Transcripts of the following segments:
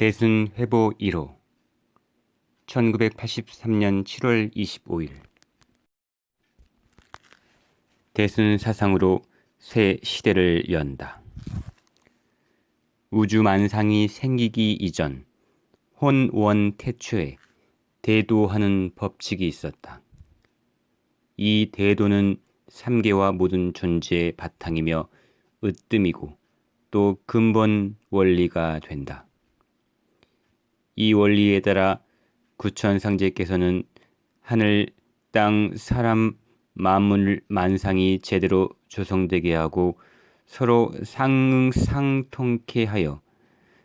대순 회보 1호 1983년 7월 25일 대순 사상으로 새 시대를 연다. 우주 만상이 생기기 이전 혼원 태초에 대도하는 법칙이 있었다. 이 대도는 삼계와 모든 존재의 바탕이며 으뜸이고 또 근본 원리가 된다. 이 원리에 따라 구천 상제께서는 하늘, 땅, 사람, 만물, 만상이 제대로 조성되게 하고 서로 상상통케 하여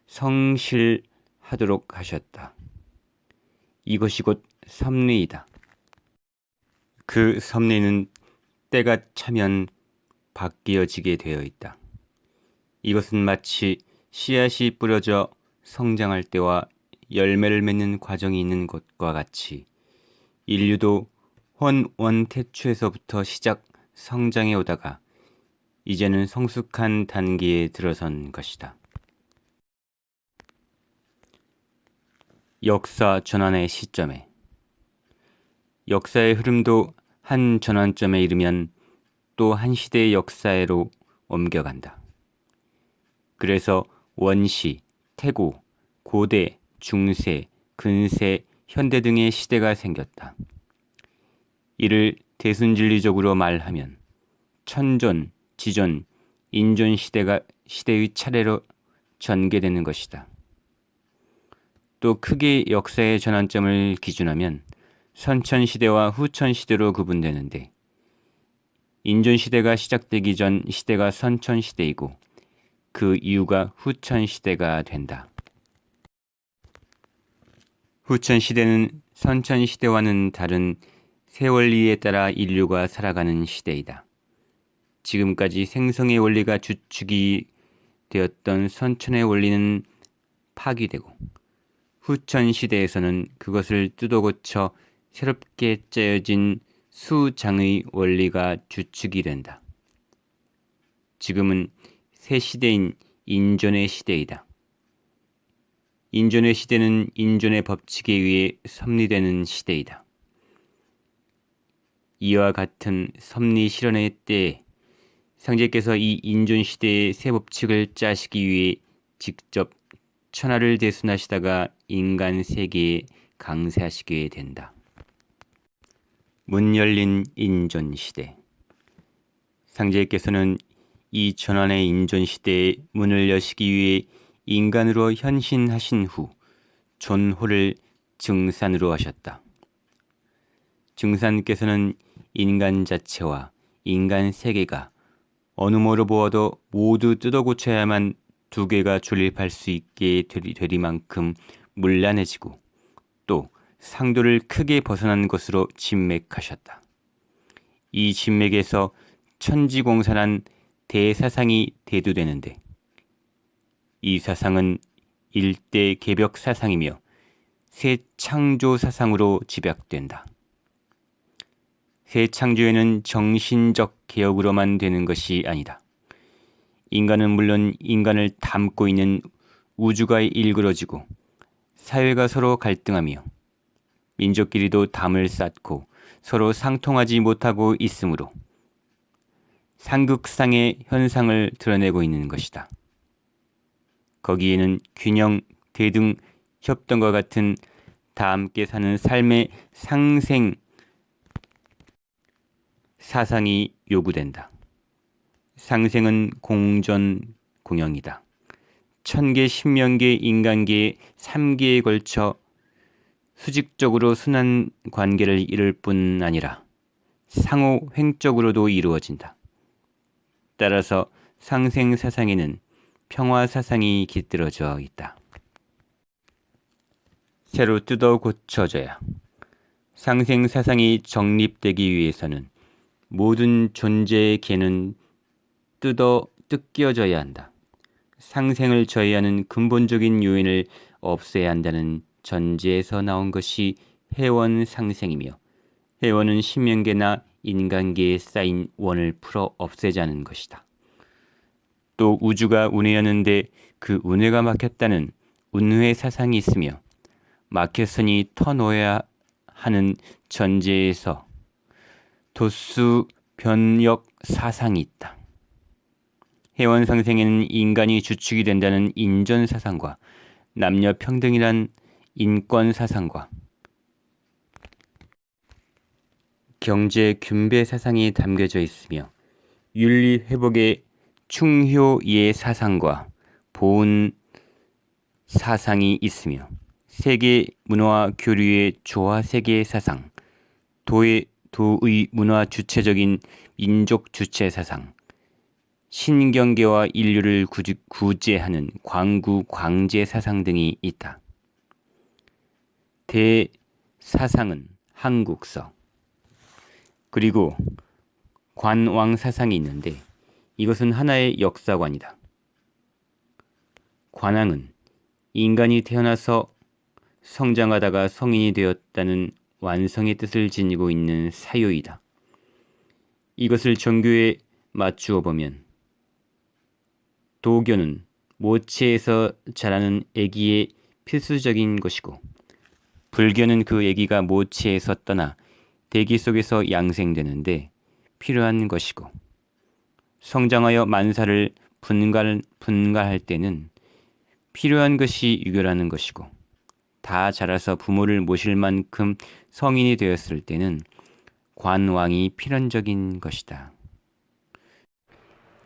성실하도록 하셨다. 이것이 곧 섭리이다. 그 섭리는 때가 차면 바뀌어지게 되어 있다. 이것은 마치 씨앗이 뿌려져 성장할 때와 열매를 맺는 과정이 있는 것과 같이 인류도 혼원 태초에서부터 시작 성장해 오다가 이제는 성숙한 단계에 들어선 것이다. 역사 전환의 시점에 역사의 흐름도 한 전환점에 이르면 또 한 시대의 역사로 옮겨간다. 그래서 원시, 태고, 고대, 중세, 근세, 현대 등의 시대가 생겼다. 이를 대순진리적으로 말하면 천존, 지존, 인존 시대가 시대의 차례로 전개되는 것이다. 또 크게 역사의 전환점을 기준하면 선천 시대와 후천 시대로 구분되는데 인존 시대가 시작되기 전 시대가 선천 시대이고 그 이유가 후천 시대가 된다. 후천 시대는 선천 시대와는 다른 세 원리에 따라 인류가 살아가는 시대이다. 지금까지 생성의 원리가 주축이 되었던 선천의 원리는 파기되고 후천 시대에서는 그것을 뜯어 고쳐 새롭게 짜여진 수장의 원리가 주축이 된다. 지금은 새 시대인 인존의 시대이다. 인존의 시대는 인존의 법칙에 의해 섭리되는 시대이다. 이와 같은 섭리 실현의 때에 상제께서 이 인존 시대의 새 법칙을 짜시기 위해 직접 천하를 대순하시다가 인간 세계에 강세하시게 된다. 문 열린 인존 시대. 상제께서는 이 전환의 인존 시대에 문을 여시기 위해 인간으로 현신하신 후 존호를 증산으로 하셨다. 증산께서는 인간 자체와 인간 세계가 어느 모로 보아도 모두 뜯어 고쳐야만 두 개가 존립할 수 있게 되리, 되리만큼 문란해지고 또 상도를 크게 벗어난 것으로 진맥하셨다. 이 진맥에서 천지공산한 대사상이 대두되는데 이 사상은 일대 개벽 사상이며 새 창조 사상으로 집약된다. 새 창조에는 정신적 개혁으로만 되는 것이 아니다. 인간은 물론 인간을 담고 있는 우주가 일그러지고 사회가 서로 갈등하며 민족끼리도 담을 쌓고 서로 상통하지 못하고 있으므로 상극상의 현상을 드러내고 있는 것이다. 거기에는 균형, 대등, 협동과 같은 다 함께 사는 삶의 상생 사상이 요구된다. 상생은 공전 공영이다. 천개, 십명개, 인간계의 삼계에 걸쳐 수직적으로 순환 관계를 이룰 뿐 아니라 상호 횡적으로도 이루어진다. 따라서 상생 사상에는 평화 사상이 깃들어져 있다. 새로 뜯어 고쳐져야 상생 사상이 정립되기 위해서는 모든 존재의 개는 뜯어 뜯겨져야 한다. 상생을 저해하는 근본적인 요인을 없애야 한다는 전제에서 나온 것이 회원 상생이며 회원은 신명계나 인간계에 쌓인 원을 풀어 없애자는 것이다. 또 우주가 운해였는데 그 운해가 막혔다는 운회 사상이 있으며 마켓선이 터놓아야 하는 전제에서 도수 변역 사상이 있다. 회원 상생에는 인간이 주축이 된다는 인전 사상과 남녀 평등이란 인권 사상과 경제 균배 사상이 담겨져 있으며 윤리 회복의 충효의 사상과 보은 사상이 있으며 세계 문화 교류의 조화 세계 사상, 도의 도의 문화 주체적인 민족 주체 사상, 신경계와 인류를 구제하는 광구 광제 사상 등이 있다. 대사상은 한국서 그리고 관왕 사상이 있는데 이것은 하나의 역사관이다. 관왕은 인간이 태어나서 성장하다가 성인이 되었다는 완성의 뜻을 지니고 있는 사유이다. 이것을 종교에 맞추어 보면 도교는 모체에서 자라는 아기의 필수적인 것이고 불교는 그 아기가 모체에서 떠나 대기 속에서 양생되는데 필요한 것이고 성장하여 만사를 분갈, 분갈할 때는 필요한 것이 유교라는 것이고 다 자라서 부모를 모실 만큼 성인이 되었을 때는 관왕이 필연적인 것이다.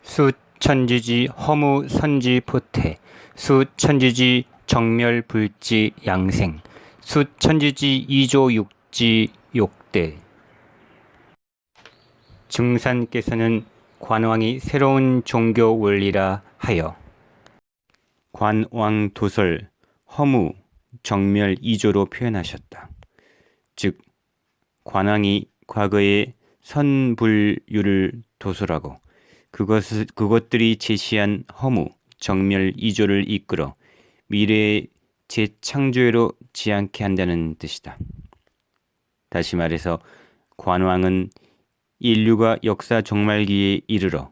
수천지지 허무 선지 포태 수천지지 정멸 불지 양생 수천지지 이조 육지 욕대 증산께서는 관왕이 새로운 종교 원리라 하여 관왕 도설 허무 정멸 이조로 표현하셨다. 즉 관왕이 과거의 선불유를 도설하고 그것을 그것들이 제시한 허무 정멸 이조를 이끌어 미래의 재창조회로 지향케 한다는 뜻이다. 다시 말해서 관왕은 인류가 역사 종말기에 이르러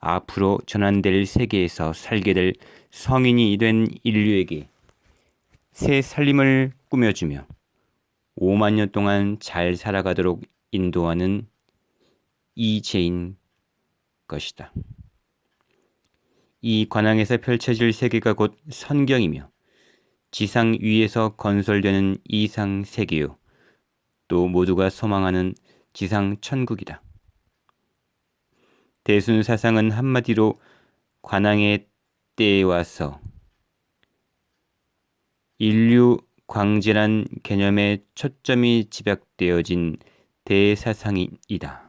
앞으로 전환될 세계에서 살게 될 성인이 된 인류에게 새 살림을 꾸며주며 5만 년 동안 잘 살아가도록 인도하는 이제인 것이다. 이 관항에서 펼쳐질 세계가 곧 선경이며 지상 위에서 건설되는 이상 세계요. 또 모두가 소망하는 지상 천국이다. 대순 사상은 한마디로 관항의 때에 와서 인류 광제란 개념의 초점이 집약되어진 대사상이다.